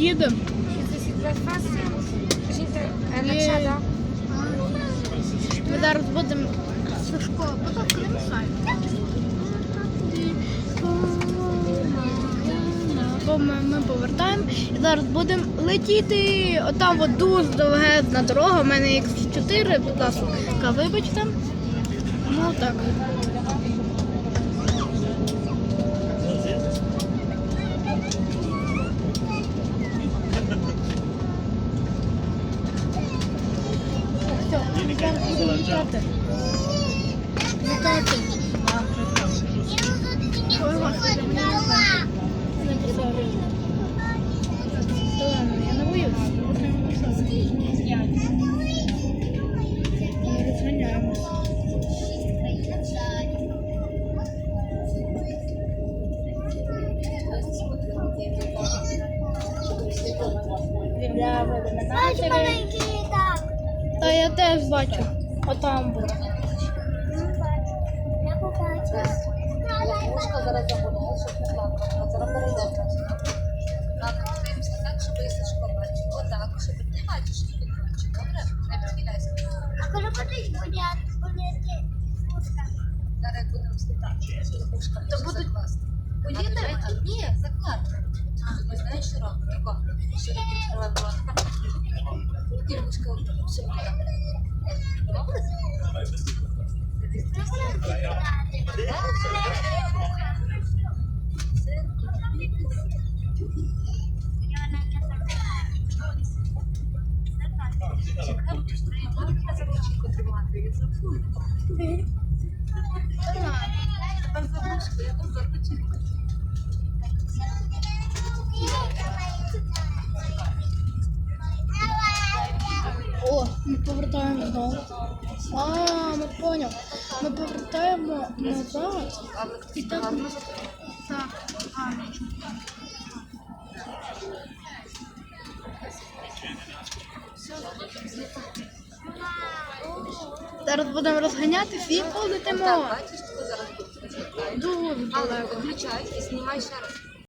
їдемо. Ми зараз будемо ласка, не мішай. Бо ми, ми повертаємо і зараз будемо летіти. Отам от дуже довгезна дорога. У мене X4, будь ласка, вибачте. Ну так. літати. Літати. Ой, господи, мені не знаю. Не посадив. Ладно, я не боюсь. Можна не посадити. Ми розганяємося. Я веду на я теж бачу. Отам буде. Мушка зараз зараз перейде. Ладно, дивимося так, щоб Сашко бачив. Отак? Не підхиляйся. А коли будуть гуляти, гуляти пуска? Зараз будемо стати. Мушка, то будуть? Ні, закладка. Ми знаєш, що робимо? Що ти О, ми повертаємо знову. А, ми поняв. Ми повертаємо назад. І так. Так, гарно. Зараз будемо розганяти, і полетимо. Так, бачиш, зараз. Дуже Але далеко. виключай і знімай ще раз.